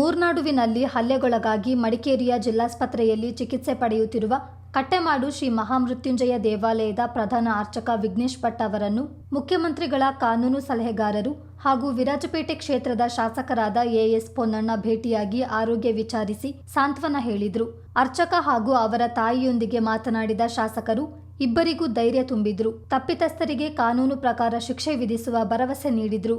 ಮೂರ್ನಾಡುವಿನಲ್ಲಿ ಹಲ್ಲೆಗೊಳಗಾಗಿ ಮಡಿಕೇರಿಯ ಜಿಲ್ಲಾಸ್ಪತ್ರೆಯಲ್ಲಿ ಚಿಕಿತ್ಸೆ ಪಡೆಯುತ್ತಿರುವ ಕಟ್ಟೆಮಾಡು ಶ್ರೀ ಮಹಾಮೃತ್ಯುಂಜಯ ದೇವಾಲಯದ ಪ್ರಧಾನ ಅರ್ಚಕ ವಿಘ್ನೇಶ್ ಭಟ್ ಅವರನ್ನು ಮುಖ್ಯಮಂತ್ರಿಗಳ ಕಾನೂನು ಸಲಹೆಗಾರರು ಹಾಗೂ ವಿರಾಜಪೇಟೆ ಕ್ಷೇತ್ರದ ಶಾಸಕರಾದ ಎಎಸ್ ಪೊನ್ನಣ್ಣ ಭೇಟಿಯಾಗಿ ಆರೋಗ್ಯ ವಿಚಾರಿಸಿ ಸಾಂತ್ವನ ಹೇಳಿದರು. ಅರ್ಚಕ ಹಾಗೂ ಅವರ ತಾಯಿಯೊಂದಿಗೆ ಮಾತನಾಡಿದ ಶಾಸಕರು, ಇಬ್ಬರಿಗೂ ಧೈರ್ಯ ತುಂಬಿದ್ರು. ತಪ್ಪಿತಸ್ಥರಿಗೆ ಕಾನೂನು ಪ್ರಕಾರ ಶಿಕ್ಷೆ ವಿಧಿಸುವ ಭರವಸೆ ನೀಡಿದ್ರು.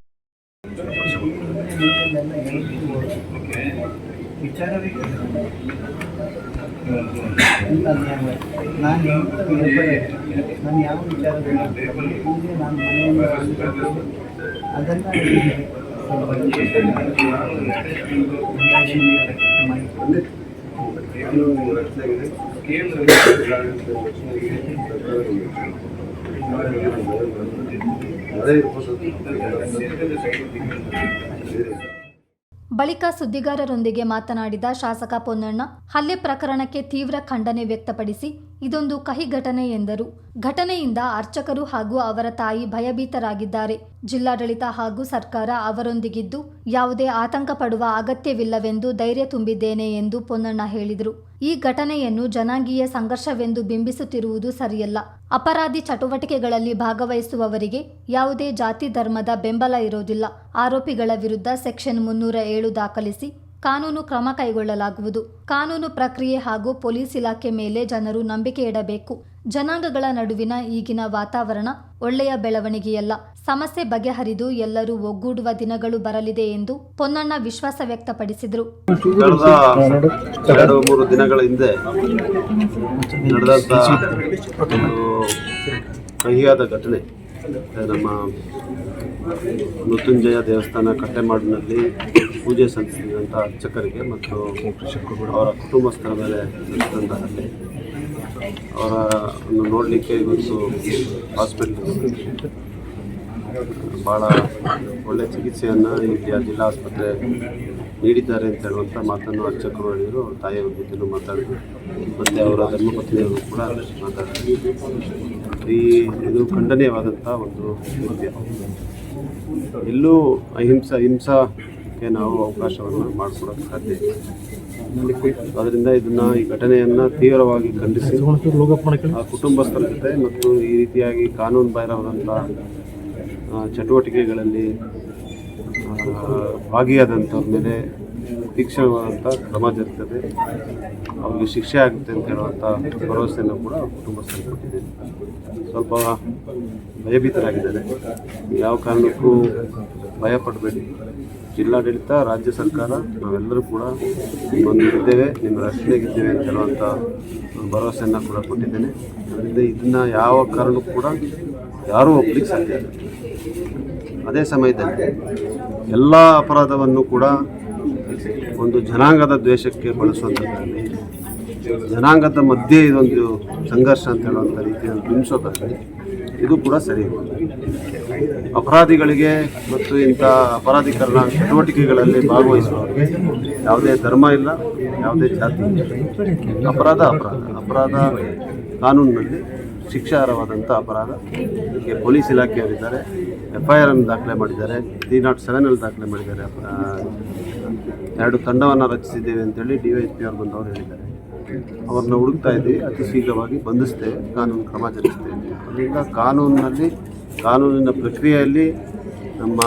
ನಾನು ಯಾವ ವಿಚಾರದಲ್ಲಿ ಪೂಜೆ ನಾನು ಅಂದ್ಕೊಂಡಿದ್ದೆ, ಅದನ್ನ ಬಳಿಕ ಸುದ್ದಿಗಾರರೊಂದಿಗೆ ಮಾತನಾಡಿದ ಶಾಸಕ ಪೊನ್ನಣ್ಣ ಹಲ್ಲೆ ಪ್ರಕರಣಕ್ಕೆ ತೀವ್ರ ಖಂಡನೆ ವ್ಯಕ್ತಪಡಿಸಿ ಇದೊಂದು ಕಹಿ ಘಟನೆ ಎಂದರು. ಘಟನೆಯಿಂದ ಅರ್ಚಕರು ಹಾಗೂ ಅವರ ತಾಯಿ ಭಯಭೀತರಾಗಿದ್ದಾರೆ. ಜಿಲ್ಲಾಡಳಿತ ಹಾಗೂ ಸರ್ಕಾರ ಅವರೊಂದಿಗಿದ್ದು ಯಾವುದೇ ಆತಂಕ ಪಡುವ ಅಗತ್ಯವಿಲ್ಲವೆಂದು ಧೈರ್ಯ ತುಂಬಿದ್ದೇನೆ ಎಂದು ಪೊನ್ನಣ್ಣ ಹೇಳಿದರು. ಈ ಘಟನೆಯನ್ನು ಜನಾಂಗೀಯ ಸಂಘರ್ಷವೆಂದು ಬಿಂಬಿಸುತ್ತಿರುವುದು ಸರಿಯಲ್ಲ. ಅಪರಾಧಿ ಚಟುವಟಿಕೆಗಳಲ್ಲಿ ಭಾಗವಹಿಸುವವರಿಗೆ ಯಾವುದೇ ಜಾತಿ ಧರ್ಮದ ಬೆಂಬಲ ಇರೋದಿಲ್ಲ ಆರೋಪಿಗಳ ವಿರುದ್ಧ ಸೆಕ್ಷನ್ ಮುನ್ನೂರ ಏಳು ದಾಖಲಿಸಿ ಕಾನೂನು ಕ್ರಮ ಕೈಗೊಳ್ಳಲಾಗುವುದು. ಕಾನೂನು ಪ್ರಕ್ರಿಯೆ ಹಾಗೂ ಪೊಲೀಸ್ ಇಲಾಖೆ ಮೇಲೆ ಜನರು ನಂಬಿಕೆ ಇಡಬೇಕು. ಜನಾಂಗಗಳ ನಡುವಿನ ಈಗಿನ ವಾತಾವರಣ ಒಳ್ಳೆಯ ಬೆಳವಣಿಗೆಯಲ್ಲ. ಸಮಸ್ಯೆ ಬಗೆಹರಿದು ಎಲ್ಲರೂ ಒಗ್ಗೂಡುವ ದಿನಗಳು ಬರಲಿದೆ ಎಂದು ಪೊನ್ನಣ್ಣ ವಿಶ್ವಾಸ ವ್ಯಕ್ತಪಡಿಸಿದರು. ಎರಡು ಮೂರು ದಿನಗಳ ಹಿಂದೆ ಕಹಿಯಾದ ಘಟನೆ. ನಮ್ಮ ಮೃತ್ಯುಂಜಯ ದೇವಸ್ಥಾನ ಕಟ್ಟೆಮಾಡಿನಲ್ಲಿ ಪೂಜೆ ಸಲ್ಲಿಸಿದಂಥ ಅರ್ಚಕರಿಗೆ ಮತ್ತು ಅವರ ಕುಟುಂಬಸ್ಥರ ಮೇಲೆ ಹಲ್ಲೆ ಅವರನ್ನು ನೋಡಲಿಕ್ಕೆ ಇವತ್ತು ಹಾಸ್ಪಿಟ್ಲ್ ಭಾಳ ಒಳ್ಳೆಯ ಚಿಕಿತ್ಸೆಯನ್ನು ಇಲ್ಲಿ ಜಿಲ್ಲಾ ಆಸ್ಪತ್ರೆ ನೀಡಿದ್ದಾರೆ ಅಂತ ಹೇಳುವಂಥ ಮಾತನ್ನು ಅರ್ಚಕರು ಹೇಳಿದರು, ಅವ್ರ ತಾಯಿಯವ್ರ ಮಾತಾಡಿದರು. ಮತ್ತು ಅವರ ಧರ್ಮಪತ್ನಿಯವರು ಕೂಡ ಮಾತಾಡಿದ್ರು. ಈ ಇದು ಖಂಡನೀಯವಾದಂಥ ಒಂದು ಕೃತ್ಯ. ಎಲ್ಲೂ ಅಹಿಂಸಾ ಹಿಂಸಾಕ್ಕೆ ನಾವು ಅವಕಾಶವನ್ನು ಮಾಡಿಕೊಡೋಕ್ಕೆ ಸಾಧ್ಯ ಇಲ್ಲ. ಅದರಿಂದ ಇದನ್ನು ಈ ಘಟನೆಯನ್ನು ತೀವ್ರವಾಗಿ ಖಂಡಿಸಿ, ಆ ಕುಟುಂಬಸ್ಥರ ಜೊತೆ ಮತ್ತು ಈ ರೀತಿಯಾಗಿ ಕಾನೂನು ಬಾಹಿರವಾದಂಥ ಚಟುವಟಿಕೆಗಳಲ್ಲಿ ಭಾಗಿಯಾದಂಥ ಮೇಲೆ ತೀಕ್ಷ್ಣವಾದಂಥ ಕ್ರಮ ಜರುತ್ತದೆ ಅವರಿಗೆ ಶಿಕ್ಷೆ ಆಗುತ್ತೆ ಅಂತ ಹೇಳುವಂಥ ಭರವಸೆಯನ್ನು ಕೂಡ ಕುಟುಂಬಸ್ಥರಿಗೆ ಕೊಟ್ಟಿದ್ದೇನೆ ಸ್ವಲ್ಪ ಭಯಭೀತರಾಗಿದ್ದಾರೆ. ಯಾವ ಕಾರಣಕ್ಕೂ ಭಯಪಡಬೇಡಿ ಜಿಲ್ಲಾಡಳಿತ, ರಾಜ್ಯ ಸರ್ಕಾರ, ನಾವೆಲ್ಲರೂ ಕೂಡ ಬಂದಿದ್ದೇವೆ, ನಿಮ್ಮ ರಕ್ಷಣೆಗಿದ್ದೇವೆ ಅಂತ ಹೇಳುವಂಥ ಭರವಸೆಯನ್ನು ಕೂಡ ಕೊಟ್ಟಿದ್ದೇನೆ. ಅದರಿಂದ ಇದನ್ನು ಯಾವ ಕಾರಣಕ್ಕೂ ಕೂಡ ಯಾರೂ ಒಪ್ಪಲಿಕ್ಕೆ ಸಾಧ್ಯ ಅದೇ ಸಮಯದಲ್ಲಿ ಎಲ್ಲ ಅಪರಾಧವನ್ನು ಕೂಡ ಒಂದು ಜನಾಂಗದ ದ್ವೇಷಕ್ಕೆ ಬಳಸುವಂಥದ್ದಲ್ಲಿ ಜನಾಂಗದ ಮಧ್ಯೆ ಇದೊಂದು ಸಂಘರ್ಷ ಅಂತ ಹೇಳುವಂಥ ರೀತಿಯಲ್ಲಿ ಬಿಂಬಿಸೋದಾದರೆ ಇದು ಕೂಡ ಸರಿ ಅಪರಾಧಿಗಳಿಗೆ ಮತ್ತು ಇಂಥ ಅಪರಾಧೀಕರಣ ಚಟುವಟಿಕೆಗಳಲ್ಲಿ ಭಾಗವಹಿಸುವವರಿಗೆ ಯಾವುದೇ ಧರ್ಮ ಇಲ್ಲ, ಯಾವುದೇ ಜಾತಿ ಇಲ್ಲ. ಅಪರಾಧ ಅಪರಾಧ. ಅಪರಾಧ ಕಾನೂನಿನಲ್ಲಿ ಶಿಕ್ಷಾರ್ಹವಾದಂಥ ಅಪರಾಧ. ಇದಕ್ಕೆ ಪೊಲೀಸ್ ಇಲಾಖೆಯವರಿದ್ದಾರೆ. ಎಫ್ ಐ ಆರ್ ಅನ್ನು ದಾಖಲೆ ಮಾಡಿದ್ದಾರೆ. ತ್ರೀ ನಾಟ್ ಸೆವೆನಲ್ಲಿ ದಾಖಲೆ ಮಾಡಿದ್ದಾರೆ. ಎರಡು ತಂಡವನ್ನು ರಚಿಸಿದ್ದೇವೆ ಅಂತೇಳಿ ಡಿ ವೈ ಎಸ್ ಪಿ ಅವ್ರು ಅವರು ಹೇಳಿದ್ದಾರೆ. ಅವ್ರನ್ನ ಹುಡುಕ್ತಾ ಇದ್ದೀವಿ. ಅತಿ ಶೀಘ್ರವಾಗಿ ಬಂಧಿಸ್ತೇವೆ ಕಾನೂನು ಕ್ರಮ ಜರುಗಿಸ್ತೇವೆ ಅದರಿಂದ ಕಾನೂನಿನಲ್ಲಿ ಕಾನೂನಿನ ಪ್ರಕ್ರಿಯೆಯಲ್ಲಿ ನಮ್ಮ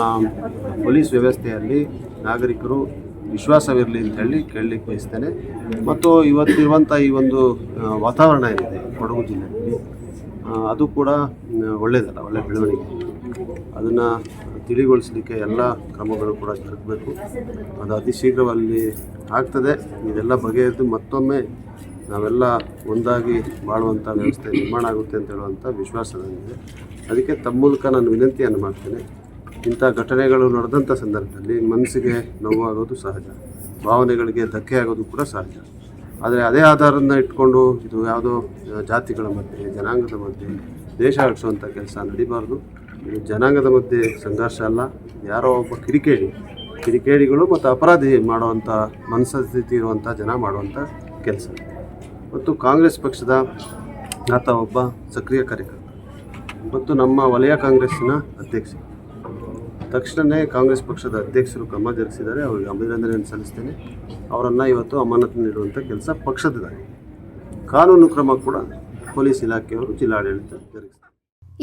ಪೊಲೀಸ್ ವ್ಯವಸ್ಥೆಯಲ್ಲಿ ನಾಗರಿಕರು ವಿಶ್ವಾಸವಿರಲಿ ಅಂತೇಳಿ ಕೇಳಲಿಕ್ಕೆ ಬಯಸ್ತೇನೆ. ಮತ್ತು ಇವತ್ತಿರುವಂಥ ಈ ಒಂದು ವಾತಾವರಣ ಏನಿದೆ ಕೊಡಗು ಜಿಲ್ಲೆಯಲ್ಲಿ? ಅದು ಕೂಡ ಒಳ್ಳೆಯದಲ್ಲ ಒಳ್ಳೆಯ ಬೆಳವಣಿಗೆ. ಅದನ್ನು ತಿಳಿಗೊಳಿಸಲಿಕ್ಕೆ ಎಲ್ಲ ಕ್ರಮಗಳು ಕೂಡ ಜರುಗಬೇಕು ಅದು ಅತಿ ಶೀಘ್ರವಾಗಿ ಆಗ್ತದೆ. ಇದೆಲ್ಲ ಬಗೆಹರಿದು ಮತ್ತೊಮ್ಮೆ ನಾವೆಲ್ಲ ಒಂದಾಗಿ ಬಾಳುವಂಥ ವ್ಯವಸ್ಥೆ ನಿರ್ಮಾಣ ಆಗುತ್ತೆ ಅಂತ ಹೇಳುವಂಥ ವಿಶ್ವಾಸ ನನಗಿದೆ. ಅದಕ್ಕೆ ತಮ್ಮ ಮೂಲಕ ನಾನು ವಿನಂತಿಯನ್ನು ಮಾಡ್ತೇನೆ. ಇಂಥ ಘಟನೆಗಳು ನಡೆದಂಥ ಸಂದರ್ಭದಲ್ಲಿ ಮನಸ್ಸಿಗೆ ನೋವಾಗೋದು ಸಹಜ. ಭಾವನೆಗಳಿಗೆ ಧಕ್ಕೆ ಆಗೋದು ಕೂಡ ಸಹಜ. ಆದರೆ ಅದೇ ಆಧಾರನ ಇಟ್ಕೊಂಡು ಇದು ಯಾವುದೋ ಜಾತಿಗಳ ಮಧ್ಯೆ, ಜನಾಂಗದ ಮಧ್ಯೆ ದೇಶ ಆಡಿಸುವಂಥ ಕೆಲಸ ನಡಿಬಾರ್ದು. ಇದು ಜನಾಂಗದ ಮಧ್ಯೆ ಸಂಘರ್ಷ ಅಲ್ಲ. ಯಾರೋ ಒಬ್ಬ ಕಿರಿಕೇಡಿ ಕಿರಿಕೇಡಿಗಳು ಮತ್ತು ಅಪರಾಧಿ ಮಾಡುವಂಥ ಮನಸ್ಥಿತಿ ಇರುವಂಥ ಜನ ಮಾಡುವಂಥ ಕೆಲಸ. ಮತ್ತು ಕಾಂಗ್ರೆಸ್ ಪಕ್ಷದ ಆತ ಒಬ್ಬ ಸಕ್ರಿಯ ಕಾರ್ಯಕರ್ತ. ಮತ್ತು ನಮ್ಮ ವಲಯ ಕಾಂಗ್ರೆಸ್ಸಿನ ಅಧ್ಯಕ್ಷ. ತಕ್ಷಣವೇ ಕಾಂಗ್ರೆಸ್ ಪಕ್ಷದ ಅಧ್ಯಕ್ಷರು ಕ್ರಮ ಜರುಗಿಸಿದ್ದಾರೆ. ಅವರಿಗೆ ಅಭಿನಂದನೆಯನ್ನು ಸಲ್ಲಿಸ್ತೇನೆ. ಅವರನ್ನು ಇವತ್ತು ಅಮಾನತು ನೀಡುವಂಥ ಕೆಲಸ ಪಕ್ಷದಿದ್ದಾರೆ ಕಾನೂನು ಕ್ರಮ ಕೂಡ ಪೊಲೀಸ್ ಇಲಾಖೆಯವರು ಜಿಲ್ಲಾಡಳಿತ ಜರುಗಿಸಿದ್ದಾರೆ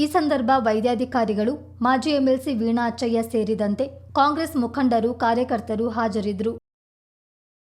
ಈ ಸಂದರ್ಭ ವೈದ್ಯಾಧಿಕಾರಿಗಳು, ಮಾಜಿ ಎಂಎಲ್ಸಿ ವೀಣಾ ಅಚ್ಚಯ್ಯ ಸೇರಿದಂತೆ ಕಾಂಗ್ರೆಸ್ ಮುಖಂಡರು, ಕಾರ್ಯಕರ್ತರು ಹಾಜರಿದ್ದರು.